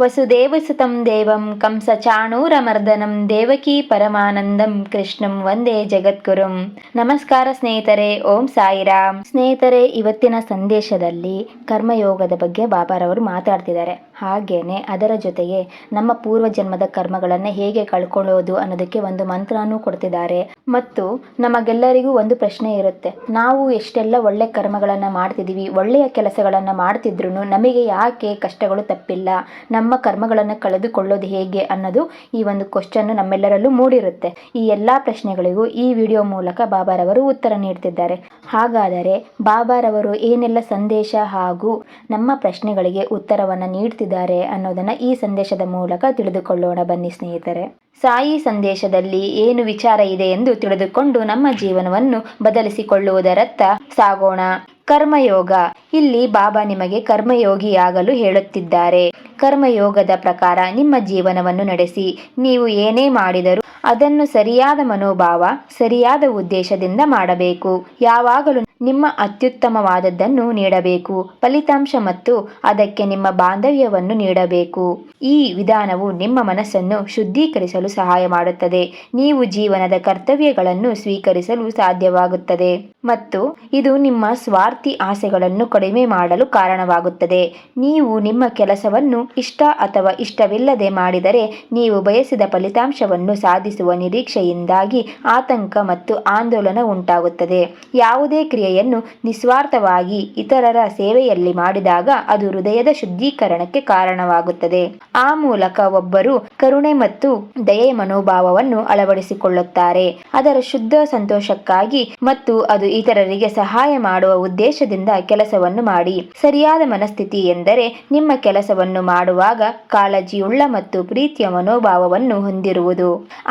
ವಸುದೇವಸುತಂ ದೇವಂ ಕಂಸ ಕಂಸಚಾಣೂರಮರ್ದನಂ ದೇವಕಿ ಪರಮಾನಂದಂ ಕೃಷ್ಣಂ ವಂದೇ ಜಗದ್ಗುರುಂ. ನಮಸ್ಕಾರ ಸ್ನೇಹಿತರೆ, ಓಂ ಸಾಯಿರಾಮ್. ಸ್ನೇಹಿತರೆ, ಇವತ್ತಿನ ಸಂದೇಶದಲ್ಲಿ ಕರ್ಮಯೋಗದ ಬಗ್ಗೆ ಬಾಬಾರವರು ಮಾತಾಡ್ತಿದ್ದಾರೆ. ಹಾಗೇನೆ ಅದರ ಜೊತೆಗೆ ನಮ್ಮ ಪೂರ್ವ ಜನ್ಮದ ಕರ್ಮಗಳನ್ನು ಹೇಗೆ ಕಳ್ಕೊಳ್ಳೋದು ಅನ್ನೋದಕ್ಕೆ ಒಂದು ಮಂತ್ರನೂ ಕೊಡ್ತಿದ್ದಾರೆ. ಮತ್ತು ನಮಗೆಲ್ಲರಿಗೂ ಒಂದು ಪ್ರಶ್ನೆ ಇರುತ್ತೆ. ನಾವು ಎಷ್ಟೆಲ್ಲ ಒಳ್ಳೆ ಕರ್ಮಗಳನ್ನು ಮಾಡ್ತಿದ್ದೀವಿ ಒಳ್ಳೆಯ ಕೆಲಸಗಳನ್ನು ಮಾಡ್ತಿದ್ರು ನಮಗೆ ಯಾಕೆ ಕಷ್ಟಗಳು ತಪ್ಪಿಲ್ಲ? ನಮ್ಮ ಕರ್ಮಗಳನ್ನು ಕಳೆದುಕೊಳ್ಳೋದು ಹೇಗೆ ಅನ್ನೋದು ಈ ಒಂದು ಕ್ವಶನ್ ನಮ್ಮೆಲ್ಲರಲ್ಲೂ ಮೂಡಿರುತ್ತೆ. ಈ ಎಲ್ಲ ಪ್ರಶ್ನೆಗಳಿಗೂ ಈ ವಿಡಿಯೋ ಮೂಲಕ ಬಾಬಾರವರು ಉತ್ತರ ನೀಡ್ತಿದ್ದಾರೆ. ಹಾಗಾದರೆ ಬಾಬಾರವರು ಏನೆಲ್ಲ ಸಂದೇಶ ಹಾಗೂ ನಮ್ಮ ಪ್ರಶ್ನೆಗಳಿಗೆ ಉತ್ತರವನ್ನು ನೀಡ್ತಿದ್ದಾರೆ ಅನ್ನೋದನ್ನ ಈ ಸಂದೇಶದ ಮೂಲಕ ತಿಳಿದುಕೊಳ್ಳೋಣ ಬನ್ನಿ ಸ್ನೇಹಿತರೆ. ಸಾಯಿ ಸಂದೇಶದಲ್ಲಿ ಏನು ವಿಚಾರ ಇದೆ ಎಂದು ತಿಳಿದುಕೊಂಡು ನಮ್ಮ ಜೀವನವನ್ನು ಬದಲಿಸಿಕೊಳ್ಳುವುದರತ್ತ ಸಾಗೋಣ. ಕರ್ಮಯೋಗ. ಇಲ್ಲಿ ಬಾಬಾ ನಿಮಗೆ ಕರ್ಮಯೋಗಿಯಾಗಲು ಹೇಳುತ್ತಿದ್ದಾರೆ. ಕರ್ಮಯೋಗದ ಪ್ರಕಾರ ನಿಮ್ಮ ಜೀವನವನ್ನು ನಡೆಸಿ. ನೀವು ಏನೇ ಮಾಡಿದರೂ ಅದನ್ನು ಸರಿಯಾದ ಮನೋಭಾವ, ಸರಿಯಾದ ಉದ್ದೇಶದಿಂದ ಮಾಡಬೇಕು. ಯಾವಾಗಲೂ ನಿಮ್ಮ ಅತ್ಯುತ್ತಮವಾದದ್ದನ್ನು ನೀಡಬೇಕು. ಫಲಿತಾಂಶ ಮತ್ತು ಅದಕ್ಕೆ ನಿಮ್ಮ ಬಾಂಧವ್ಯವನ್ನು ನೀಡಬೇಕು. ಈ ವಿಧಾನವು ನಿಮ್ಮ ಮನಸ್ಸನ್ನು ಶುದ್ಧೀಕರಿಸಲು ಸಹಾಯ ಮಾಡುತ್ತದೆ. ನೀವು ಜೀವನದ ಕರ್ತವ್ಯಗಳನ್ನು ಸ್ವೀಕರಿಸಲು ಸಾಧ್ಯವಾಗುತ್ತದೆ. ಮತ್ತು ಇದು ನಿಮ್ಮ ಸ್ವಾರ್ಥಿ ಆಸೆಗಳನ್ನು ಕಡಿಮೆ ಮಾಡಲು ಕಾರಣವಾಗುತ್ತದೆ. ನೀವು ನಿಮ್ಮ ಕೆಲಸವನ್ನು ಇಷ್ಟ ಅಥವಾ ಇಷ್ಟವಿಲ್ಲದೆ ಮಾಡಿದರೆ ನೀವು ಬಯಸಿದ ಫಲಿತಾಂಶವನ್ನು ಸಾಧಿಸುವ ನಿರೀಕ್ಷೆಯಿಂದಾಗಿ ಆತಂಕ ಮತ್ತು ಆಂದೋಲನ ಉಂಟಾಗುತ್ತದೆ. ಯಾವುದೇ ಕ್ರಿಯೆಯನ್ನು ನಿಸ್ವಾರ್ಥವಾಗಿ ಇತರರ ಸೇವೆಯಲ್ಲಿ ಮಾಡಿದಾಗ ಅದು ಹೃದಯದ ಶುದ್ಧೀಕರಣಕ್ಕೆ ಕಾರಣವಾಗುತ್ತದೆ. ಆ ಮೂಲಕ ಒಬ್ಬರು ಕರುಣೆ ಮತ್ತು ದಯೆ ಮನೋಭಾವವನ್ನು ಅಳವಡಿಸಿಕೊಳ್ಳುತ್ತಾರೆ. ಅದರ ಶುದ್ಧ ಸಂತೋಷಕ್ಕಾಗಿ ಮತ್ತು ಅದು ಇತರರಿಗೆ ಸಹಾಯ ಮಾಡುವ ಉದ್ದೇಶದಿಂದ ಕೆಲಸವನ್ನು ಮಾಡಿ. ಸರಿಯಾದ ಮನಸ್ಥಿತಿ ಎಂದರೆ ನಿಮ್ಮ ಕೆಲಸವನ್ನು ಮಾಡುವಾಗ ಕಾಳಜಿಯುಳ್ಳ ಮತ್ತು ಪ್ರೀತಿಯ ಮನೋಭಾವವನ್ನು ಹೊಂದಿರುವುದು.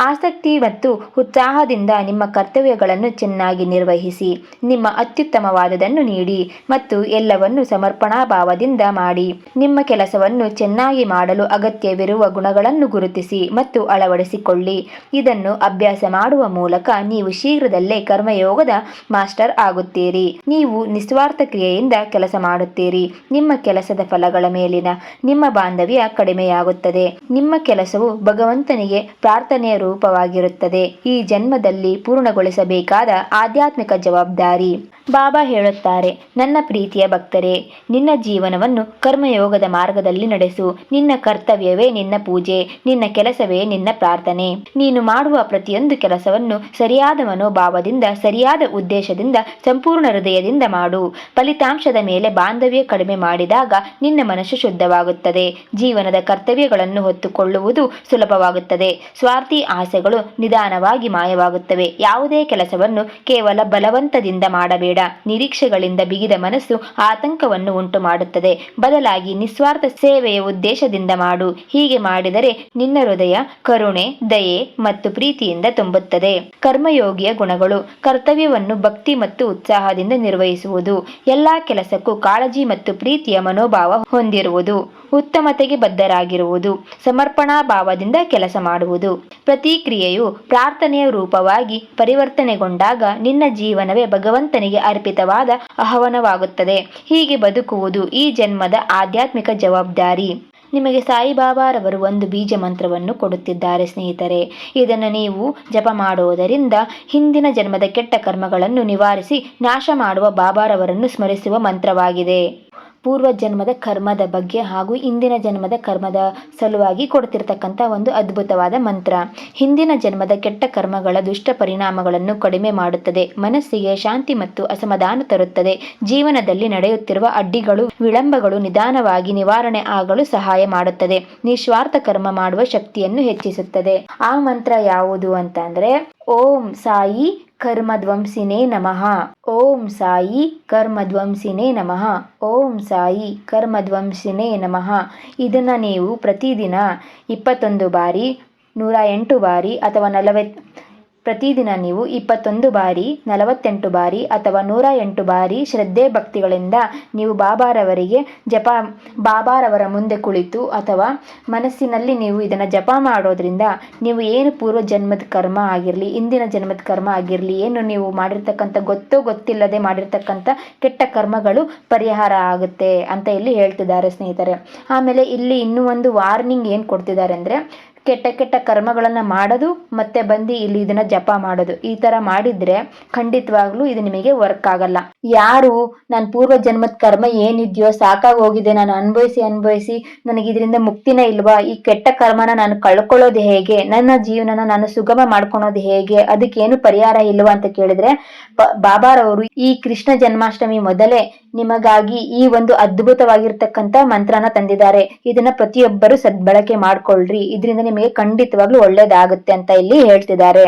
ಆಸಕ್ತಿ ಮತ್ತು ಉತ್ಸಾಹದಿಂದ ನಿಮ್ಮ ಕರ್ತವ್ಯಗಳನ್ನು ಚೆನ್ನಾಗಿ ನಿರ್ವಹಿಸಿ. ನಿಮ್ಮ ಅತ್ಯುತ್ತಮವಾದದನ್ನು ನೀಡಿ ಮತ್ತು ಎಲ್ಲವನ್ನು ಸಮರ್ಪಣಾ ಭಾವದಿಂದ ಮಾಡಿ. ನಿಮ್ಮ ಕೆಲಸವನ್ನು ಚೆನ್ನಾಗಿ ಮಾಡಲು ಅಗತ್ಯವಿರುವ ಗುಣಗಳನ್ನು ಗುರುತಿಸಿ ಮತ್ತು ಅಳವಡಿಸಿಕೊಳ್ಳಿ. ಇದನ್ನು ಅಭ್ಯಾಸ ಮಾಡುವ ಮೂಲಕ ನೀವು ಶೀಘ್ರದಲ್ಲೇ ಕರ್ಮಯೋಗದ ಮಾಸ್ಟರ್ ಆಗುತ್ತೀರಿ. ನೀವು ನಿಸ್ವಾರ್ಥ ಕ್ರಿಯೆಯಿಂದ ಕೆಲಸ ಮಾಡುತ್ತೀರಿ. ನಿಮ್ಮ ಕೆಲಸದ ಫಲಗಳ ಮೇಲಿನ ನಿಮ್ಮ ಬಾಂಧವ್ಯ ಕಡಿಮೆಯಾಗುತ್ತದೆ. ನಿಮ್ಮ ಕೆಲಸವು ಭಗವಂತನಿಗೆ ಪ್ರಾರ್ಥನೆಯ ರೂಪವಾಗಿರುತ್ತದೆ. ಈ ಜನ್ಮದಲ್ಲಿ ಪೂರ್ಣಗೊಳಿಸಬೇಕಾದ ಆಧ್ಯಾತ್ಮಿಕ ಜವಾಬ್ದಾರಿ. ಬಾಬಾ ಹೇಳುತ್ತಾರೆ, ನನ್ನ ಪ್ರೀತಿಯ ಭಕ್ತರೇ, ನಿನ್ನ ಜೀವನವನ್ನು ಕರ್ಮಯೋಗದ ಮಾರ್ಗದಲ್ಲಿ ನಡೆಸು. ನಿನ್ನ ಕರ್ತವ್ಯವೇ ನಿನ್ನ ಪೂಜೆ, ನಿನ್ನ ಕೆಲಸವೇ ನಿನ್ನ ಪ್ರಾರ್ಥನೆ. ನೀನು ಮಾಡುವ ಪ್ರತಿಯೊಂದು ಕೆಲಸವನ್ನು ಸರಿಯಾದ ಮನೋಭಾವದಿಂದ, ಸರಿಯಾದ ಉದ್ದೇಶದಿಂದ, ಸಂಪೂರ್ಣ ಹೃದಯದಿಂದ ಮಾಡು. ಫಲಿತಾಂಶದ ಮೇಲೆ ಬಾಂಧವ್ಯ ಕಡಿಮೆ ಮಾಡಿದಾಗ ನಿನ್ನ ಮನಸ್ಸು ಶುದ್ಧವಾಗುತ್ತದೆ. ಜೀವನದ ಕರ್ತವ್ಯಗಳನ್ನು ಹೊತ್ತುಕೊಳ್ಳುವುದು ಸುಲಭವಾಗುತ್ತದೆ. ಸ್ವಾರ್ಥಿ ಆಸೆಗಳು ನಿಧಾನವಾಗಿ ಮಾಯವಾಗುತ್ತವೆ. ಯಾವುದೇ ಕೆಲಸವನ್ನು ಕೇವಲ ಬಲವಂತದಿಂದ ಮಾಡಬೇಡ. ನಿರೀಕ್ಷೆಗಳಿಂದ ಬಿಗಿದ ಮನಸ್ಸು ಆತಂಕವನ್ನು ಉಂಟು ಮಾಡುತ್ತದೆ ಬದಲಾಗಿ ನಿಸ್ವಾರ್ಥ ಸೇವೆಯ ಉದ್ದೇಶದಿಂದ ಮಾಡು. ಹೀಗೆ ಮಾಡಿದರೆ ನಿನ್ನ ಹೃದಯ ಕರುಣೆ, ದಯೆ ಮತ್ತು ಪ್ರೀತಿಯಿಂದ ತುಂಬುತ್ತದೆ. ಕರ್ಮಯೋಗಿಯ ಗುಣಗಳು ಕರ್ತವ್ಯವನ್ನು ಭಕ್ತಿ ಮತ್ತು ಉತ್ಸಾಹದಿಂದ ನಿರ್ವಹಿಸುವುದು. ಎಲ್ಲಾ ಕೆಲಸಕ್ಕೂ ಕಾಳಜಿ ಮತ್ತು ಪ್ರೀತಿಯ ಮನೋಭಾವ ಹೊಂದಿರುವುದು. ಉತ್ತಮತೆಗೆ ಬದ್ಧರಾಗಿರುವುದು. ಸಮರ್ಪಣಾ ಭಾವದಿಂದ ಕೆಲಸ ಮಾಡುವುದು. ಪ್ರತಿಕ್ರಿಯೆಯು ಪ್ರಾರ್ಥನೆಯ ರೂಪವಾಗಿ ಪರಿವರ್ತನೆಗೊಂಡಾಗ ನಿನ್ನ ಜೀವನವೇ ಭಗವಂತನಿಗೆ ಅರ್ಪಿತವಾದ ಆಹ್ವಾನವಾಗುತ್ತದೆ. ಹೀಗೆ ಬದುಕುವುದು ಈ ಜನ್ಮದ ಆಧ್ಯಾತ್ಮಿಕ ಜವಾಬ್ದಾರಿ. ನಿಮಗೆ ಸಾಯಿಬಾಬಾರವರು ಒಂದು ಬೀಜ ಮಂತ್ರವನ್ನು ಕೊಡುತ್ತಿದ್ದಾರೆ ಸ್ನೇಹಿತರೆ. ಇದನ್ನು ನೀವು ಜಪ ಮಾಡುವುದರಿಂದ ಹಿಂದಿನ ಜನ್ಮದ ಕೆಟ್ಟ ಕರ್ಮಗಳನ್ನು ನಿವಾರಿಸಿ ನಾಶ ಮಾಡುವ ಬಾಬಾರವರನ್ನು ಸ್ಮರಿಸುವ ಮಂತ್ರವಾಗಿದೆ. ಪೂರ್ವ ಜನ್ಮದ ಕರ್ಮದ ಬಗ್ಗೆ ಹಾಗೂ ಇಂದಿನ ಜನ್ಮದ ಕರ್ಮದ ಸಲುವಾಗಿ ಕೊಡ್ತಿರ್ತಕ್ಕಂಥ ಒಂದು ಅದ್ಭುತವಾದ ಮಂತ್ರ. ಹಿಂದಿನ ಜನ್ಮದ ಕೆಟ್ಟ ಕರ್ಮಗಳ ದುಷ್ಟ ಪರಿಣಾಮಗಳನ್ನು ಕಡಿಮೆ ಮಾಡುತ್ತದೆ. ಮನಸ್ಸಿಗೆ ಶಾಂತಿ ಮತ್ತು ಅಸಮಾಧಾನ ತರುತ್ತದೆ. ಜೀವನದಲ್ಲಿ ನಡೆಯುತ್ತಿರುವ ಅಡ್ಡಿಗಳು, ವಿಳಂಬಗಳು ನಿಧಾನವಾಗಿ ನಿವಾರಣೆ ಆಗಲು ಸಹಾಯ ಮಾಡುತ್ತದೆ. ನಿಸ್ವಾರ್ಥ ಕರ್ಮ ಮಾಡುವ ಶಕ್ತಿಯನ್ನು ಹೆಚ್ಚಿಸುತ್ತದೆ. ಆ ಮಂತ್ರ ಯಾವುದು ಅಂತಂದ್ರೆ, ಓಂ ಸಾಯಿ ಕರ್ಮಧ್ವಂಸಿನೇ ನಮಃ. ಓಂ ಸಾಯಿ ಕರ್ಮಧ್ವಂಸಿನೇ ನಮಃ. ಓಂ ಸಾಯಿ ಕರ್ಮಧ್ವಂಸಿನೇ ನಮಃ. ಇದನ್ನು ನೀವು ಪ್ರತಿದಿನ ಇಪ್ಪತ್ತೊಂದು ಬಾರಿ, ನೂರ ಎಂಟು ಬಾರಿ ಅಥವಾ ನಲವತ್ ಪ್ರತಿದಿನ ನೀವು ಇಪ್ಪತ್ತೊಂದು ಬಾರಿ, ನಲವತ್ತೆಂಟು ಬಾರಿ ಅಥವಾ ನೂರ ಎಂಟು ಬಾರಿ ಶ್ರದ್ಧೆ ಭಕ್ತಿಗಳಿಂದ ನೀವು ಬಾಬಾರವರಿಗೆ ಜಪ, ಬಾಬಾರವರ ಮುಂದೆ ಕುಳಿತು ಅಥವಾ ಮನಸ್ಸಿನಲ್ಲಿ ನೀವು ಇದನ್ನು ಜಪ ಮಾಡೋದ್ರಿಂದ ನೀವು ಏನು ಪೂರ್ವ ಜನ್ಮದ ಕರ್ಮ ಆಗಿರಲಿ, ಇಂದಿನ ಜನ್ಮದ ಕರ್ಮ ಆಗಿರಲಿ, ಏನು ನೀವು ಮಾಡಿರ್ತಕ್ಕಂಥ ಗೊತ್ತೋ ಗೊತ್ತಿಲ್ಲದೆ ಮಾಡಿರ್ತಕ್ಕಂಥ ಕೆಟ್ಟ ಕರ್ಮಗಳು ಪರಿಹಾರ ಆಗುತ್ತೆ ಅಂತ ಇಲ್ಲಿ ಹೇಳ್ತಿದ್ದಾರೆ ಸ್ನೇಹಿತರೆ. ಆಮೇಲೆ ಇಲ್ಲಿ ಇನ್ನೂ ಒಂದು ವಾರ್ನಿಂಗ್ ಏನು ಕೊಡ್ತಿದ್ದಾರೆ ಅಂದರೆ ಕೆಟ್ಟ ಕೆಟ್ಟ ಕರ್ಮಗಳನ್ನು ಮಾಡೋದು ಮತ್ತೆ ಬಂದು ಇಲ್ಲಿ ಇದನ್ನ ಜಪ ಮಾಡೋದು. ಈ ತರ ಮಾಡಿದ್ರೆ ಖಂಡಿತವಾಗ್ಲೂ ಇದು ನಿಮಗೆ ವರ್ಕ್ ಆಗಲ್ಲ. ಯಾರು ನಾನು ಪೂರ್ವ ಜನ್ಮದ ಕರ್ಮ ಏನಿದೆಯೋ ಸಾಕಾಗಿ ಹೋಗಿದೆ ನಾನು ಅನುಭವಿಸಿ ಅನುಭವಿಸಿ, ನನಗೆ ಇದರಿಂದ ಮುಕ್ತಿನೇ ಇಲ್ವಾ? ಈ ಕೆಟ್ಟ ಕರ್ಮನ ನಾನು ಕಳ್ಕೊಳ್ಳೋದು ಹೇಗೆ? ನನ್ನ ಜೀವನನ ನಾನು ಸುಗಮ ಮಾಡ್ಕೊಳೋದು ಹೇಗೆ? ಅದಕ್ಕೇನು ಪರಿಹಾರ ಇಲ್ವಾ? ಅಂತ ಕೇಳಿದ್ರೆ ಬಾಬಾರವರು ಈ ಕೃಷ್ಣ ಜನ್ಮಾಷ್ಟಮಿ ಮೊದಲೇ ನಿಮಗಾಗಿ ಈ ಒಂದು ಅದ್ಭುತವಾಗಿರ್ತಕ್ಕಂತ ಮಂತ್ರನ ತಂದಿದ್ದಾರೆ. ಇದನ್ನ ಪ್ರತಿಯೊಬ್ಬರು ಸದ್ಬಳಕೆ ಮಾಡ್ಕೊಳ್ರಿ. ಇದರಿಂದ ನಿಮಗೆ ಖಂಡಿತವಾಗ್ಲೂ ಒಳ್ಳೇದಾಗುತ್ತೆ ಅಂತ ಇಲ್ಲಿ ಹೇಳ್ತಿದ್ದಾರೆ.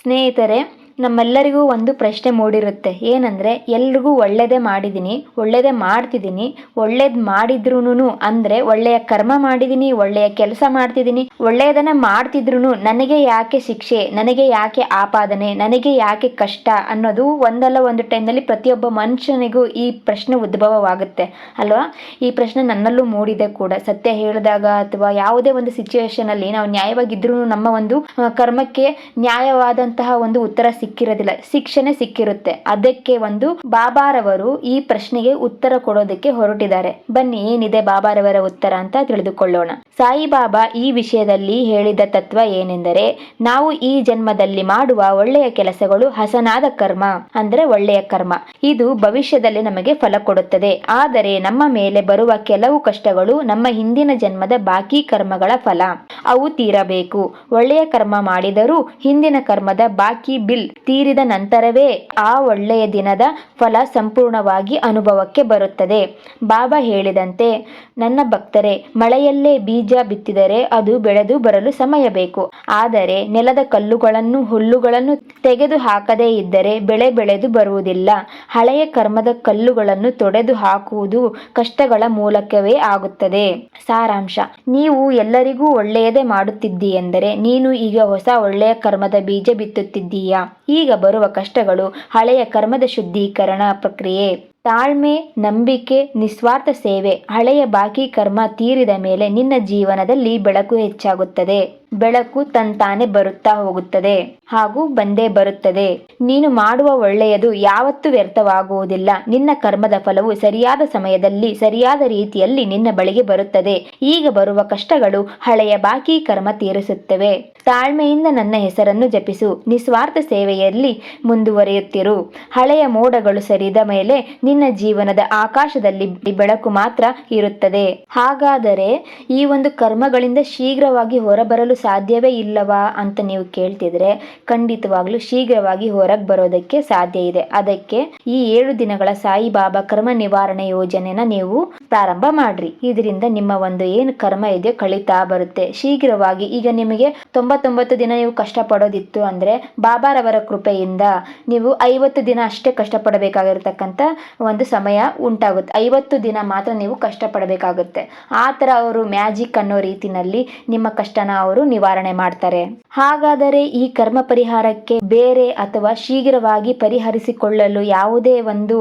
ಸ್ನೇಹಿತರೆ ನಮ್ಮೆಲ್ಲರಿಗೂ ಒಂದು ಪ್ರಶ್ನೆ ಮೂಡಿರುತ್ತೆ. ಏನಂದ್ರೆ, ಎಲ್ರಿಗೂ ಒಳ್ಳೆಯದೇ ಮಾಡಿದ್ದೀನಿ ಒಳ್ಳೆಯದೇ ಮಾಡ್ತಿದ್ದೀನಿ ಒಳ್ಳೇದು ಮಾಡಿದ್ರೂನು ಅಂದ್ರೆ, ಒಳ್ಳೆಯ ಕರ್ಮ ಮಾಡಿದ್ದೀನಿ ಒಳ್ಳೆಯ ಕೆಲಸ ಮಾಡ್ತಿದ್ದೀನಿ ಒಳ್ಳೆಯದನ್ನು ಮಾಡ್ತಿದ್ರು ನನಗೆ ಯಾಕೆ ಶಿಕ್ಷೆ, ನನಗೆ ಯಾಕೆ ಆಪಾದನೆ, ನನಗೆ ಯಾಕೆ ಕಷ್ಟ ಅನ್ನೋದು ಒಂದಲ್ಲ ಒಂದು ಟೈಮ್ನಲ್ಲಿ ಪ್ರತಿಯೊಬ್ಬ ಮನುಷ್ಯನಿಗೂ ಈ ಪ್ರಶ್ನೆ ಉದ್ಭವವಾಗುತ್ತೆ. ಅಲ್ವಾ? ಈ ಪ್ರಶ್ನೆ ನನ್ನಲ್ಲೂ ಮೂಡಿದೆ ಕೂಡ. ಸತ್ಯ ಹೇಳಿದಾಗ ಅಥವಾ ಯಾವುದೇ ಒಂದು ಸಿಚುವೇಶನ್ ಅಲ್ಲಿ ನಾವು ನ್ಯಾಯವಾಗಿದ್ರೂ ನಮ್ಮ ಒಂದು ಕರ್ಮಕ್ಕೆ ನ್ಯಾಯವಾದಂತಹ ಒಂದು ಉತ್ತರ ಸಿಕ್ಕಿರೋದಿಲ್ಲ. ಶಿಕ್ಷಣೆ ಸಿಕ್ಕಿರುತ್ತೆ. ಅದಕ್ಕೆ ಒಂದು ಬಾಬಾರವರು ಈ ಪ್ರಶ್ನೆಗೆ ಉತ್ತರ ಕೊಡೋದಕ್ಕೆ ಹೊರಟಿದ್ದಾರೆ. ಬನ್ನಿ, ಏನಿದೆ ಬಾಬಾರವರ ಉತ್ತರ ಅಂತ ತಿಳಿದುಕೊಳ್ಳೋಣ. ಸಾಯಿಬಾಬಾ ಈ ವಿಷಯದಲ್ಲಿ ಹೇಳಿದ ತತ್ವ ಏನೆಂದರೆ, ನಾವು ಈ ಜನ್ಮದಲ್ಲಿ ಮಾಡುವ ಒಳ್ಳೆಯ ಕೆಲಸಗಳು ಹಸನಾದ ಕರ್ಮ ಅಂದ್ರೆ ಒಳ್ಳೆಯ ಕರ್ಮ. ಇದು ಭವಿಷ್ಯದಲ್ಲಿ ನಮಗೆ ಫಲ ಕೊಡುತ್ತದೆ. ಆದರೆ ನಮ್ಮ ಮೇಲೆ ಬರುವ ಕೆಲವು ಕಷ್ಟಗಳು ನಮ್ಮ ಹಿಂದಿನ ಜನ್ಮದ ಬಾಕಿ ಕರ್ಮಗಳ ಫಲ. ಅವು ತೀರಬೇಕು. ಒಳ್ಳೆಯ ಕರ್ಮ ಮಾಡಿದರೂ ಹಿಂದಿನ ಕರ್ಮದ ಬಾಕಿ ಬಿಲ್ ತೀರಿದ ನಂತರವೇ ಆ ಒಳ್ಳೆಯ ದಿನದ ಫಲ ಸಂಪೂರ್ಣವಾಗಿ ಅನುಭವಕ್ಕೆ ಬರುತ್ತದೆ. ಬಾಬಾ ಹೇಳಿದಂತೆ, ನನ್ನ ಭಕ್ತರೇ, ಮಳೆಯಲ್ಲೇ ಬೀಜ ಬಿತ್ತಿದರೆ ಅದು ಬೆಳೆದು ಬರಲು ಸಮಯ ಬೇಕು ಆದರೆ ನೆಲದ ಕಲ್ಲುಗಳನ್ನು, ಹುಲ್ಲುಗಳನ್ನು ತೆಗೆದು ಹಾಕದೇ ಇದ್ದರೆ ಬೆಳೆ ಬೆಳೆದು ಬರುವುದಿಲ್ಲ. ಹಳೆಯ ಕರ್ಮದ ಕಲ್ಲುಗಳನ್ನು ತೊಡೆದು ಹಾಕುವುದು ಕಷ್ಟಗಳ ಮೂಲಕವೇ ಆಗುತ್ತದೆ. ಸಾರಾಂಶ, ನೀವು ಎಲ್ಲರಿಗೂ ಒಳ್ಳೆಯದೇ ಮಾಡುತ್ತಿದ್ದೀಯೆಂದರೆ ನೀನು ಈಗ ಹೊಸ ಒಳ್ಳೆಯ ಕರ್ಮದ ಬೀಜ ಬಿತ್ತುತ್ತಿದ್ದೀಯಾ? ಈಗ ಬರುವ ಕಷ್ಟಗಳು ಹಳೆಯ ಕರ್ಮದ ಶುದ್ಧೀಕರಣ ಪ್ರಕ್ರಿಯೆ. ತಾಳ್ಮೆ, ನಂಬಿಕೆ, ನಿಸ್ವಾರ್ಥ ಸೇವೆ, ಹಳೆಯ ಬಾಕಿ ಕರ್ಮ ತೀರಿದ ಮೇಲೆ ನಿನ್ನ ಜೀವನದಲ್ಲಿ ಬೆಳಕು ಹೆಚ್ಚಾಗುತ್ತದೆ. ಬೆಳಕು ತಂತಾನೆ ಬರುತ್ತಾ ಹೋಗುತ್ತದೆ ಹಾಗೂ ಬಂದೇ ಬರುತ್ತದೆ. ನೀನು ಮಾಡುವ ಒಳ್ಳೆಯದು ಯಾವತ್ತೂ ವ್ಯರ್ಥವಾಗುವುದಿಲ್ಲ. ನಿನ್ನ ಕರ್ಮದ ಫಲವು ಸರಿಯಾದ ಸಮಯದಲ್ಲಿ, ಸರಿಯಾದ ರೀತಿಯಲ್ಲಿ ನಿನ್ನ ಬಳಿಗೆ ಬರುತ್ತದೆ. ಈಗ ಬರುವ ಕಷ್ಟಗಳು ಹಳೆಯ ಬಾಕಿ ಕರ್ಮ ತೀರಿಸುತ್ತವೆ. ತಾಳ್ಮೆಯಿಂದ ನನ್ನ ಹೆಸರನ್ನು ಜಪಿಸು. ನಿಸ್ವಾರ್ಥ ಸೇವೆಯಲ್ಲಿ ಮುಂದುವರಿಯುತ್ತಿರು. ಹಳೆಯ ಮೋಡಗಳು ಸರಿದ ಮೇಲೆ ನಿನ್ನ ಜೀವನದ ಆಕಾಶದಲ್ಲಿ ಬೆಳಕು ಮಾತ್ರ ಇರುತ್ತದೆ. ಹಾಗಾದರೆ ಈ ಒಂದು ಕರ್ಮಗಳಿಂದ ಶೀಘ್ರವಾಗಿ ಹೊರಬರಲು ಸಾಧ್ಯವೇ ಇಲ್ಲವಾ ಅಂತ ನೀವು ಕೇಳ್ತಿದ್ರೆ ಖಂಡಿತವಾಗ್ಲೂ ಶೀಘ್ರವಾಗಿ ಹೊರಗೆ ಬರೋದಕ್ಕೆ ಸಾಧ್ಯ ಇದೆ. ಅದಕ್ಕೆ ಈ ಏಳು ದಿನಗಳ ಸಾಯಿಬಾಬಾ ಕರ್ಮ ನಿವಾರಣೆ ಯೋಜನೆನ ನೀವು ಪ್ರಾರಂಭ ಮಾಡ್ರಿ. ಇದರಿಂದ ನಿಮ್ಮ ಒಂದು ಏನು ಕರ್ಮ ಇದೆಯೋ ಕಳೀತಾ ಬರುತ್ತೆ. ಶೀಘ್ರವಾಗಿ ಈಗ ನಿಮಗೆ ತೊಂಬತ್ತೊಂಬತ್ತು ದಿನ ನೀವು ಕಷ್ಟಪಡೋದಿತ್ತು ಅಂದ್ರೆ ಬಾಬಾರವರ ಕೃಪೆಯಿಂದ ನೀವು ಐವತ್ತು ದಿನ ಅಷ್ಟೇ ಕಷ್ಟಪಡಬೇಕಾಗಿರ್ತಕ್ಕಂಥ ಒಂದು ಸಮಯ ಉಂಟಾಗುತ್ತೆ. ಐವತ್ತು ದಿನ ಮಾತ್ರ ನೀವು ಕಷ್ಟಪಡಬೇಕಾಗುತ್ತೆ. ಆ ಥರ ಅವರು ಮ್ಯಾಜಿಕ್ ಅನ್ನೋ ರೀತಿನಲ್ಲಿ ನಿಮ್ಮ ಕಷ್ಟನ ಅವರು ನಿವಾರಣೆ ಮಾಡ್ತಾರೆ. ಹಾಗಾದರೆ ಈ ಕರ್ಮ ಪರಿಹಾರಕ್ಕೆ ಬೇರೆ ಅಥವಾ ಶೀಘ್ರವಾಗಿ ಪರಿಹರಿಸಿಕೊಳ್ಳಲು ಯಾವುದೇ ಒಂದು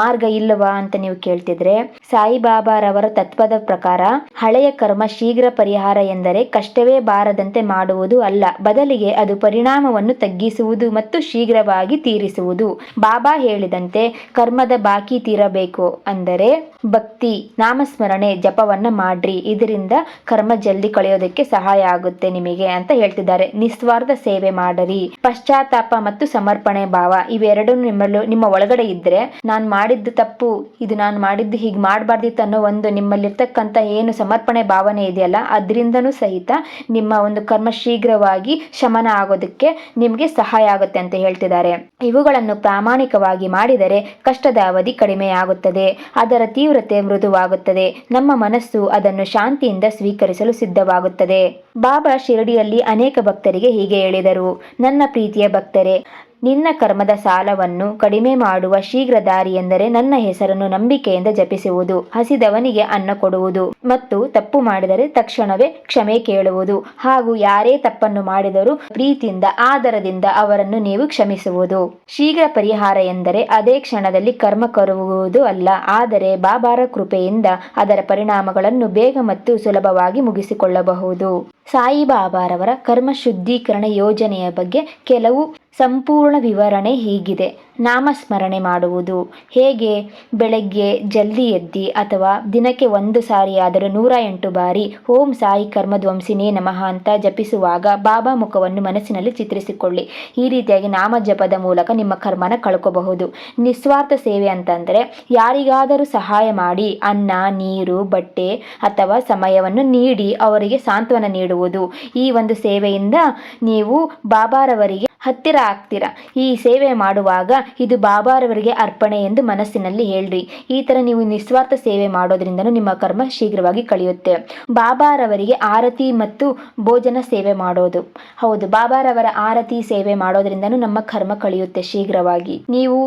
ಮಾರ್ಗ ಇಲ್ಲವಾ ಅಂತ ನೀವು ಕೇಳ್ತಿದ್ರೆ, ಸಾಯಿಬಾಬಾರವರ ತತ್ವದ ಪ್ರಕಾರ ಹಳೆಯ ಕರ್ಮ ಶೀಘ್ರ ಪರಿಹಾರ ಎಂದರೆ ಕಷ್ಟವೇ ಬಾರದಂತೆ ಮಾಡುವುದು ಅಲ್ಲ. ಬದಲಿಗೆ ಅದು ಪರಿಣಾಮವನ್ನು ತಗ್ಗಿಸುವುದು ಮತ್ತು ಶೀಘ್ರವಾಗಿ ತೀರಿಸುವುದು. ಬಾಬಾ ಹೇಳಿದಂತೆ ಕರ್ಮದ ಬಾಕಿ ತೀರಬೇಕು ಅಂದರೆ ಭಕ್ತಿ, ನಾಮಸ್ಮರಣೆ, ಜಪವನ್ನ ಮಾಡ್ರಿ. ಇದರಿಂದ ಕರ್ಮ ಜಲ್ದಿ ಕಳೆಯೋದಕ್ಕೆ ಸಹಾಯ ಆಗುತ್ತೆ ನಿಮಗೆ ಅಂತ ಹೇಳ್ತಿದ್ದಾರೆ. ನಿಸ್ವಾರ್ಥ ಸೇವೆ ಮಾಡರಿ. ಪಶ್ಚಾತ್ತಾಪ ಮತ್ತು ಸಮರ್ಪಣೆ ಭಾವ ಇವೆರಡು ನಿಮ್ಮಲ್ಲೂ ನಿಮ್ಮ ಒಳಗಡೆ ಇದ್ರೆ ನಾನ್ ಮಾಡಿದ್ದು ತಪ್ಪು, ಇದು ನಾನು ಮಾಡಿದ್ದು ಹೀಗೆ ಮಾಡಬಾರ್ದಿತ್ತು ಅನ್ನೋ ಒಂದು ನಿಮ್ಮಲ್ಲಿರ್ತಕ್ಕಂಥ ಏನು ಸಮರ್ಪಣೆ ಭಾವನೆ ಇದೆಯಲ್ಲ, ಅದರಿಂದನೂ ಸಹಿತ ನಿಮ್ಮ ಒಂದು ಕರ್ಮ ಶೀಘ್ರವಾಗಿ ಶಮನ ಆಗೋದಕ್ಕೆ ನಿಮಗೆ ಸಹಾಯ ಆಗುತ್ತೆ ಅಂತ ಹೇಳ್ತಿದ್ದಾರೆ. ಇವುಗಳನ್ನು ಪ್ರಾಮಾಣಿಕವಾಗಿ ಮಾಡಿದರೆ ಕಷ್ಟದ ಅವಧಿ ಕಡಿಮೆಯಾಗುತ್ತದೆ. ಅದರ ತೀವ್ರತೆ ಮೃದುವಾಗುತ್ತದೆ. ನಮ್ಮ ಮನಸ್ಸು ಅದನ್ನು ಶಾಂತಿಯಿಂದ ಸ್ವೀಕರಿಸಲು ಸಿದ್ಧವಾಗುತ್ತದೆ. ಬಾಬಾ ಶಿರಡಿಯಲ್ಲಿ ಅನೇಕ ಭಕ್ತರಿಗೆ ಹೀಗೆ ಹೇಳಿದರು. ನನ್ನ ಪ್ರೀತಿಯ ಭಕ್ತರೆ ನಿನ್ನ ಕರ್ಮದ ಸಾಲವನ್ನು ಕಡಿಮೆ ಮಾಡುವ ಶೀಘ್ರ ದಾರಿ ಎಂದರೆ ನನ್ನ ಹೆಸರನ್ನು ನಂಬಿಕೆಯಿಂದ ಜಪಿಸುವುದು, ಹಸಿದವನಿಗೆ ಅನ್ನ ಕೊಡುವುದು ಮತ್ತು ತಪ್ಪು ಮಾಡಿದರೆ ತಕ್ಷಣವೇ ಕ್ಷಮೆ ಕೇಳುವುದು. ಹಾಗೂ ಯಾರೇ ತಪ್ಪನ್ನು ಮಾಡಿದರೂ ಪ್ರೀತಿಯಿಂದ, ಆದರದಿಂದ ಅವರನ್ನು ನೀವು ಕ್ಷಮಿಸುವುದು. ಶೀಘ್ರ ಪರಿಹಾರ ಎಂದರೆ ಅದೇ ಕ್ಷಣದಲ್ಲಿ ಕರ್ಮ ಕರುವುದು ಅಲ್ಲ, ಆದರೆ ಬಾಬಾರ ಕೃಪೆಯಿಂದ ಅದರ ಪರಿಣಾಮಗಳನ್ನು ಬೇಗ ಮತ್ತು ಸುಲಭವಾಗಿ ಮುಗಿಸಿಕೊಳ್ಳಬಹುದು. ಸಾಯಿಬಾಬಾರವರ ಕರ್ಮ ಶುದ್ಧೀಕರಣ ಯೋಜನೆಯ ಬಗ್ಗೆ ಕೆಲವು ಸಂಪೂರ್ಣ ವಿವರಣೆ ಹೀಗಿದೆ. ನಾಮಸ್ಮರಣೆ ಮಾಡುವುದು. ಹೇಗೆ? ಬೆಳಗ್ಗೆ ಜಲ್ದಿ ಎದ್ದಿ ಅಥವಾ ದಿನಕ್ಕೆ ಒಂದು ಸಾರಿಯಾದರೂ ನೂರ ಎಂಟು ಬಾರಿ ಓಂ ಸಾಯಿ ಕರ್ಮಧ್ವಂಸಿನೇ ನಮಃ ಅಂತ ಜಪಿಸುವಾಗ ಬಾಬಾ ಮುಖವನ್ನು ಮನಸ್ಸಿನಲ್ಲಿ ಚಿತ್ರಿಸಿಕೊಳ್ಳಿ. ಈ ರೀತಿಯಾಗಿ ನಾಮ ಜಪದ ಮೂಲಕ ನಿಮ್ಮ ಕರ್ಮನ ಕಳ್ಕೋಬಹುದು. ನಿಸ್ವಾರ್ಥ ಸೇವೆ ಅಂತಂದರೆ ಯಾರಿಗಾದರೂ ಸಹಾಯ ಮಾಡಿ ಅನ್ನ, ನೀರು, ಬಟ್ಟೆ ಅಥವಾ ಸಮಯವನ್ನು ನೀಡಿ ಅವರಿಗೆ ಸಾಂತ್ವನ ನೀಡುವುದು. ಈ ಒಂದು ಸೇವೆಯಿಂದ ನೀವು ಬಾಬಾರವರಿಗೆ ಹತ್ತಿರ ಆಗ್ತೀರಾ? ಈ ಸೇವೆ ಮಾಡುವಾಗ ಇದು ಬಾಬಾರವರಿಗೆ ಅರ್ಪಣೆ ಎಂದು ಮನಸ್ಸಿನಲ್ಲಿ ಹೇಳ್ರಿ. ಈ ಥರ ನೀವು ನಿಸ್ವಾರ್ಥ ಸೇವೆ ಮಾಡೋದ್ರಿಂದನೂ ನಿಮ್ಮ ಕರ್ಮ ಶೀಘ್ರವಾಗಿ ಕಳೆಯುತ್ತೆ. ಬಾಬಾರವರಿಗೆ ಆರತಿ ಮತ್ತು ಭೋಜನ ಸೇವೆ ಮಾಡೋದು. ಹೌದು, ಬಾಬಾರವರ ಆರತಿ ಸೇವೆ ಮಾಡೋದ್ರಿಂದನೂ ನಮ್ಮ ಕರ್ಮ ಕಳೆಯುತ್ತೆ ಶೀಘ್ರವಾಗಿ. ನೀವು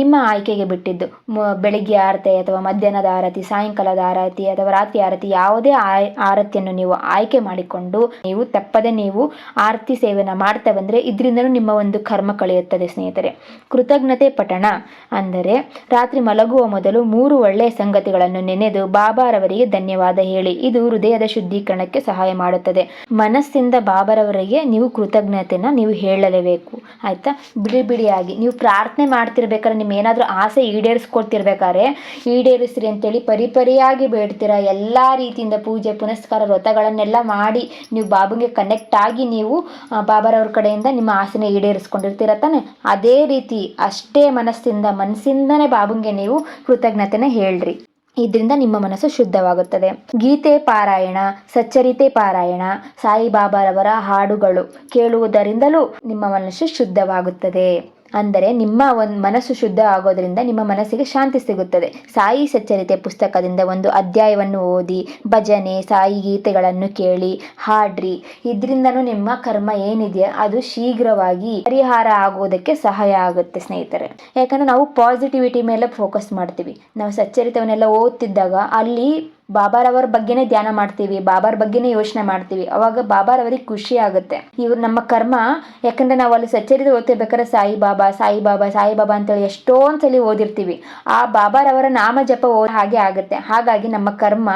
ನಿಮ್ಮ ಆಯ್ಕೆಗೆ ಬಿಟ್ಟಿದ್ದು ಬೆಳಿಗ್ಗೆ ಆರತಿ ಅಥವಾ ಮಧ್ಯಾಹ್ನದ ಆರತಿ, ಸಾಯಂಕಾಲದ ಆರತಿ ಅಥವಾ ರಾತ್ರಿ ಆರತಿ, ಯಾವುದೇ ಆರತಿಯನ್ನು ನೀವು ಆಯ್ಕೆ ಮಾಡಿಕೊಂಡು ನೀವು ತಪ್ಪದೆ ನೀವು ಆರತಿ ಸೇವೆನ ಮಾಡ್ತಾ ಬಂದರೆ ನಿಮ್ಮ ಒಂದು ಕರ್ಮ ಕಳೆಯುತ್ತದೆ, ಸ್ನೇಹಿತರೆ. ಕೃತಜ್ಞತೆ ಪಠಣ ಅಂದರೆ ರಾತ್ರಿ ಮಲಗುವ ಮೊದಲು ಮೂರು ಒಳ್ಳೆಯ ಸಂಗತಿಗಳನ್ನು ನೆನೆದು ಬಾಬಾರವರಿಗೆ ಧನ್ಯವಾದ ಹೇಳಿ. ಇದು ಹೃದಯದ ಶುದ್ಧೀಕರಣಕ್ಕೆ ಸಹಾಯ ಮಾಡುತ್ತದೆ. ಮನಸ್ಸಿಂದ ಬಾಬಾರವರಿಗೆ ನೀವು ಕೃತಜ್ಞತೆನ ನೀವು ಹೇಳಲೇಬೇಕು. ಆಯ್ತಾ? ಬಿಡಿ ಬಿಡಿಯಾಗಿ. ನೀವು ಪ್ರಾರ್ಥನೆ ಮಾಡ್ತಿರ್ಬೇಕಾದ್ರೆ ನಿಮ್ಮ ಏನಾದರೂ ಆಸೆ ಈಡೇರಿಸ್ಕೊಳ್ತಿರ್ಬೇಕಾದ್ರೆ ಈಡೇರಿಸ್ರಿ ಅಂತೇಳಿ ಪರಿಪರಿಯಾಗಿ ಬೇಡ್ತೀರಾ? ಎಲ್ಲ ರೀತಿಯಿಂದ ಪೂಜೆ, ಪುನಸ್ಕಾರ, ವ್ರತಗಳನ್ನೆಲ್ಲ ಮಾಡಿ ನೀವು ಬಾಬುಗೆ ಕನೆಕ್ಟ್ ಆಗಿ ನೀವು ಬಾಬಾರವ್ರ ಕಡೆಯಿಂದ ನಿಮ್ಮ ಆಸೆನ ಈಡೇರಿಸ್ಕೊಂಡಿರ್ತೀರ ತಾನೆ? ಅದೇ ರೀತಿ ಅಷ್ಟೇ ಮನಸ್ಸಿಂದ ಮನಸ್ಸಿಂದನೇ ಬಾಬುಂಗೆ ನೀವು ಕೃತಜ್ಞತೆನ ಹೇಳ್ರಿ. ಇದರಿಂದ ನಿಮ್ಮ ಮನಸ್ಸು ಶುದ್ಧವಾಗುತ್ತದೆ. ಗೀತೆ ಪಾರಾಯಣ, ಸಚ್ಚರಿತೆ ಪಾರಾಯಣ, ಸಾಯಿಬಾಬಾರವರ ಹಾಡುಗಳು ಕೇಳುವುದರಿಂದಲೂ ನಿಮ್ಮ ಮನಸ್ಸು ಶುದ್ಧವಾಗುತ್ತದೆ. ಅಂದರೆ ನಿಮ್ಮ ಒಂದು ಮನಸ್ಸು ಶುದ್ಧ ಆಗೋದ್ರಿಂದ ನಿಮ್ಮ ಮನಸ್ಸಿಗೆ ಶಾಂತಿ ಸಿಗುತ್ತದೆ. ಸಾಯಿ ಸಚ್ಚರಿತೆ ಪುಸ್ತಕದಿಂದ ಒಂದು ಅಧ್ಯಾಯವನ್ನು ಓದಿ, ಭಜನೆ, ಸಾಯಿ ಗೀತೆಗಳನ್ನು ಕೇಳಿ, ಹಾಡ್ರಿ. ಇದರಿಂದನೂ ನಿಮ್ಮ ಕರ್ಮ ಏನಿದೆಯಾ ಅದು ಶೀಘ್ರವಾಗಿ ಪರಿಹಾರ ಆಗೋದಕ್ಕೆ ಸಹಾಯ ಆಗುತ್ತೆ ಸ್ನೇಹಿತರೆ. ಯಾಕಂದ್ರೆ ನಾವು ಪಾಸಿಟಿವಿಟಿ ಮೇಲೆ ಫೋಕಸ್ ಮಾಡ್ತೀವಿ. ನಾವು ಸಚ್ಚರಿತವನ್ನೆಲ್ಲ ಓದ್ತಿದ್ದಾಗ ಅಲ್ಲಿ ಬಾಬಾರವರ ಬಗ್ಗೆನೇ ಧ್ಯಾನ ಮಾಡ್ತೀವಿ, ಬಾಬಾರ ಬಗ್ಗೆನೇ ಯೋಚನೆ ಮಾಡ್ತೀವಿ. ಅವಾಗ ಬಾಬಾರವರಿಗೆ ಖುಷಿ ಆಗುತ್ತೆ. ಇವ್ರು ನಮ್ಮ ಕರ್ಮ, ಯಾಕಂದ್ರೆ ನಾವು ಅಲ್ಲಿ ಸಚ್ಚರಿದ ಓದ್ತಿರ್ಬೇಕಾದ್ರೆ ಸಾಯಿ ಬಾಬಾ ಸಾಯಿ ಬಾಬಾ ಸಾಯಿ ಬಾಬಾ ಅಂತೇಳಿ ಎಷ್ಟೊಂದ್ಸಲಿ ಓದಿರ್ತೀವಿ. ಆ ಬಾಬಾರವರ ನಾಮ ಜಪ ಓ ಹಾಗೆ ಆಗುತ್ತೆ. ಹಾಗಾಗಿ ನಮ್ಮ ಕರ್ಮ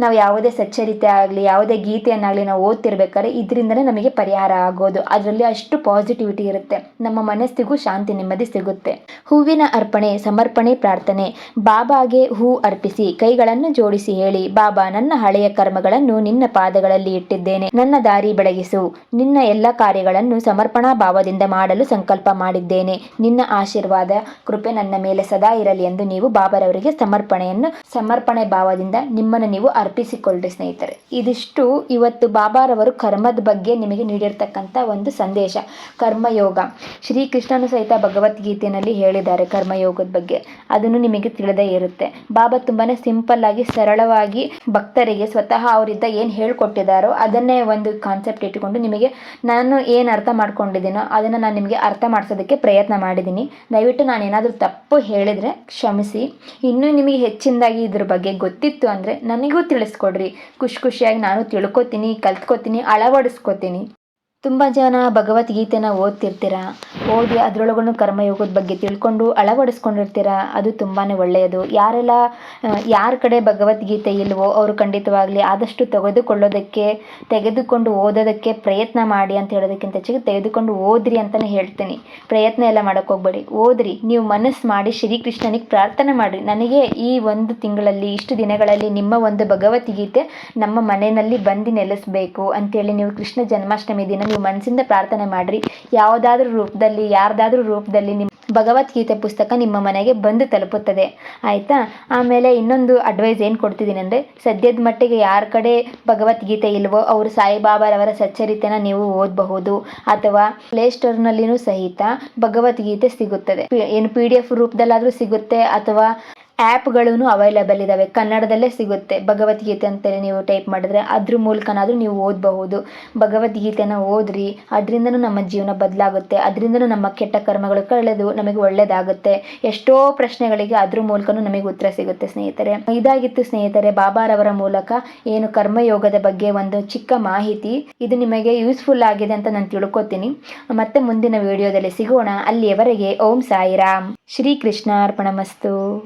ನಾವು ಯಾವುದೇ ಸಚ್ಚರಿತೆ ಆಗಲಿ, ಯಾವುದೇ ಗೀತೆಯನ್ನಾಗಲಿ ನಾವು ಓದ್ತಿರ್ಬೇಕಾದ್ರೆ ಇದರಿಂದನೇ ನಮಗೆ ಪರಿಹಾರ ಆಗೋದು. ಅದರಲ್ಲಿ ಅಷ್ಟು ಪಾಸಿಟಿವಿಟಿ ಇರುತ್ತೆ. ನಮ್ಮ ಮನಸ್ಸಿಗೂ ಶಾಂತಿ ನೆಮ್ಮದಿ ಸಿಗುತ್ತೆ. ಹೂವಿನ ಅರ್ಪಣೆ, ಸಮರ್ಪಣೆ, ಪ್ರಾರ್ಥನೆ, ಬಾಬಾಗೆ ಹೂ ಅರ್ಪಿಸಿ, ಕೈಗಳನ್ನು ಜೋಡಿಸಿ ಹೇಳಿ ಬಾಬಾ, ನನ್ನ ಹಳೆಯ ಕರ್ಮಗಳನ್ನು ನಿನ್ನ ಪಾದಗಳಲ್ಲಿ ಇಟ್ಟಿದ್ದೇನೆ. ನನ್ನ ದಾರಿ ಬೆಳಗಿಸು. ನಿನ್ನ ಎಲ್ಲ ಕಾರ್ಯಗಳನ್ನು ಸಮರ್ಪಣಾ ಭಾವದಿಂದ ಮಾಡಲು ಸಂಕಲ್ಪ ಮಾಡಿದ್ದೇನೆ. ನಿನ್ನ ಆಶೀರ್ವಾದ ಕೃಪೆ ನನ್ನ ಮೇಲೆ ಸದಾ ಇರಲಿ ಎಂದು ನೀವು ಬಾಬಾರವರಿಗೆ ಸಮರ್ಪಣೆಯನ್ನು, ಸಮರ್ಪಣೆ ಭಾವದಿಂದ ನಿಮ್ಮನ್ನು ನೀವು ಅರ್ಪಿಸಿಕೊಳ್ಳ್ರಿ ಸ್ನೇಹಿತರೆ. ಇದಿಷ್ಟು ಇವತ್ತು ಬಾಬಾರವರು ಕರ್ಮದ ಬಗ್ಗೆ ನಿಮಗೆ ನೀಡಿರ್ತಕ್ಕಂಥ ಒಂದು ಸಂದೇಶ. ಕರ್ಮಯೋಗ. ಶ್ರೀಕೃಷ್ಣನು ಸಹಿತ ಭಗವದ್ಗೀತೆಯಲ್ಲಿ ಹೇಳಿದ್ದಾರೆ ಕರ್ಮಯೋಗದ ಬಗ್ಗೆ. ಅದನ್ನು ನಿಮಗೆ ತಿಳಿದೇ ಇರುತ್ತೆ. ಬಾಬಾ ತುಂಬಾನೇ ಸಿಂಪಲ್ ಆಗಿ, ಸರಳವಾಗಿ ಭಕ್ತರಿಗೆ ಸ್ವತಃ ಅವರಿದ್ದ ಏನು ಹೇಳ್ಕೊಟ್ಟಿದ್ದಾರೋ ಅದನ್ನೇ ಒಂದು ಕಾನ್ಸೆಪ್ಟ್ ಇಟ್ಟುಕೊಂಡು ನಿಮಗೆ ನಾನು ಏನು ಅರ್ಥ ಮಾಡ್ಕೊಂಡಿದ್ದೀನೋ ಅದನ್ನು ನಾನು ನಿಮಗೆ ಅರ್ಥ ಮಾಡಿಸೋದಕ್ಕೆ ಪ್ರಯತ್ನ ಮಾಡಿದ್ದೀನಿ. ದಯವಿಟ್ಟು ನಾನು ಏನಾದರೂ ತಪ್ಪು ಹೇಳಿದರೆ ಕ್ಷಮಿಸಿ. ಇನ್ನೂ ನಿಮಗೆ ಹೆಚ್ಚಿನದಾಗಿ ಇದ್ರ ಬಗ್ಗೆ ಗೊತ್ತಿತ್ತು ಅಂದರೆ ನನಗೂ ತಿಳಿಸ್ಕೊಡ್ರಿ. ಖುಷಿ ಖುಷಿಯಾಗಿ ನಾನು ತಿಳ್ಕೊತೀನಿ, ಕಲ್ತ್ಕೊತೀನಿ, ಅಳವಡಿಸ್ಕೊತೀನಿ. ತುಂಬ ಜನ ಭಗವದ್ಗೀತೆನ ಓದ್ತಿರ್ತೀರ? ಓದಿ ಅದರೊಳಗೂ ಕರ್ಮಯೋಗದ ಬಗ್ಗೆ ತಿಳ್ಕೊಂಡು ಅಳವಡಿಸ್ಕೊಂಡಿರ್ತೀರ? ಅದು ತುಂಬಾ ಒಳ್ಳೆಯದು. ಯಾರೆಲ್ಲ ಯಾರ ಕಡೆ ಭಗವದ್ಗೀತೆ ಇಲ್ವೋ ಅವರು ಖಂಡಿತವಾಗಲಿ ಆದಷ್ಟು ತೆಗೆದುಕೊಳ್ಳೋದಕ್ಕೆ, ತೆಗೆದುಕೊಂಡು ಓದೋದಕ್ಕೆ ಪ್ರಯತ್ನ ಮಾಡಿ ಅಂತ ಹೇಳೋದಕ್ಕಿಂತ ಹೆಚ್ಚಿಗೆ ತೆಗೆದುಕೊಂಡು ಓದ್ರಿ ಅಂತಲೇ ಹೇಳ್ತೀನಿ. ಪ್ರಯತ್ನ ಎಲ್ಲ ಮಾಡೋಕ್ಕೆ ಹೋಗ್ಬೇಡಿ. ಓದ್ರಿ. ನೀವು ಮನಸ್ಸು ಮಾಡಿ ಶ್ರೀಕೃಷ್ಣನಿಗೆ ಪ್ರಾರ್ಥನೆ ಮಾಡಿರಿ. ನನಗೆ ಈ ಒಂದು ತಿಂಗಳಲ್ಲಿ, ಇಷ್ಟು ದಿನಗಳಲ್ಲಿ ನಿಮ್ಮ ಒಂದು ಭಗವದ್ಗೀತೆ ನಮ್ಮ ಮನೆಯಲ್ಲಿ ಬಂದು ನೆಲೆಸಬೇಕು ಅಂತೇಳಿ ನೀವು ಕೃಷ್ಣ ಜನ್ಮಾಷ್ಟಮಿ ದಿನ ನೀವು ಮನಸ್ಸಿಂದ ಪ್ರಾರ್ಥನೆ ಮಾಡ್ರಿ. ಯಾವುದಾದ್ರೂ ರೂಪದಲ್ಲಿ, ಯಾರ್ದಾದ್ರೂ ರೂಪದಲ್ಲಿ ನಿಮ್ಮ ಭಗವದ್ಗೀತೆ ಪುಸ್ತಕ ನಿಮ್ಮ ಮನೆಗೆ ಬಂದು ತಲುಪುತ್ತದೆ. ಆಯಿತಾ? ಆಮೇಲೆ ಇನ್ನೊಂದು ಅಡ್ವೈಸ್ ಏನು ಕೊಡ್ತಿದ್ದೀನಿ ಅಂದರೆ, ಸದ್ಯದ ಮಟ್ಟಿಗೆ ಯಾರ ಕಡೆ ಭಗವದ್ಗೀತೆ ಇಲ್ವೋ, ಅವರು ಸಾಯಿಬಾಬಾರವರ ಸಚ್ಚರಿತೆನ ನೀವು ಓದಬಹುದು. ಅಥವಾ ಪ್ಲೇ ಪ್ಲೇಸ್ಟೋರ್ನಲ್ಲಿನೂ ಸಹಿತ ಭಗವದ್ಗೀತೆ ಸಿಗುತ್ತದೆ. ಏನು ಪಿ ಡಿ ಎಫ್ ರೂಪದಲ್ಲಾದರೂ ಸಿಗುತ್ತೆ, ಅಥವಾ ಆ್ಯಪ್ಗಳೂ ಅವೈಲೇಬಲ್ ಇದ್ದಾವೆ ಕನ್ನಡದಲ್ಲೇ ಸಿಗುತ್ತೆ. ಭಗವದ್ಗೀತೆ ಅಂತೇಳಿ ನೀವು ಟೈಪ್ ಮಾಡಿದ್ರೆ ಅದ್ರ ಮೂಲಕನಾದರೂ ನೀವು ಓದಬಹುದು. ಭಗವದ್ಗೀತೆನ ಓದ್ರಿ. ಅದರಿಂದನೂ ನಮ್ಮ ಜೀವನ ಬದಲಾಗುತ್ತೆ. ಅದರಿಂದನೂ ನಮ್ಮ ಕೆಟ್ಟ ಕರ್ಮಗಳು ಕಳೆದು ನಮಗೆ ಒಳ್ಳೆಯದಾಗುತ್ತೆ ಎಷ್ಟೋ ಪ್ರಶ್ನೆಗಳಿಗೆ ಅದ್ರ ಮೂಲಕನೂ ನಮಗೆ ಉತ್ತರ ಸಿಗುತ್ತೆ ಸ್ನೇಹಿತರೆ. ಇದಾಗಿತ್ತು ಸ್ನೇಹಿತರೆ, ಬಾಬಾರವರ ಮೂಲಕ ಏನು ಕರ್ಮಯೋಗದ ಬಗ್ಗೆ ಒಂದು ಚಿಕ್ಕ ಮಾಹಿತಿ. ಇದು ನಿಮಗೆ ಯೂಸ್ಫುಲ್ ಆಗಿದೆ ಅಂತ ನಾನು ತಿಳ್ಕೊತೀನಿ. ಮತ್ತೆ ಮುಂದಿನ ವಿಡಿಯೋದಲ್ಲಿ ಸಿಗೋಣ. ಅಲ್ಲಿಯವರೆಗೆ ಓಂ ಸಾಯಿರಾಮ್. ಶ್ರೀ ಕೃಷ್ಣ ಅರ್ಪಣಮಸ್ತು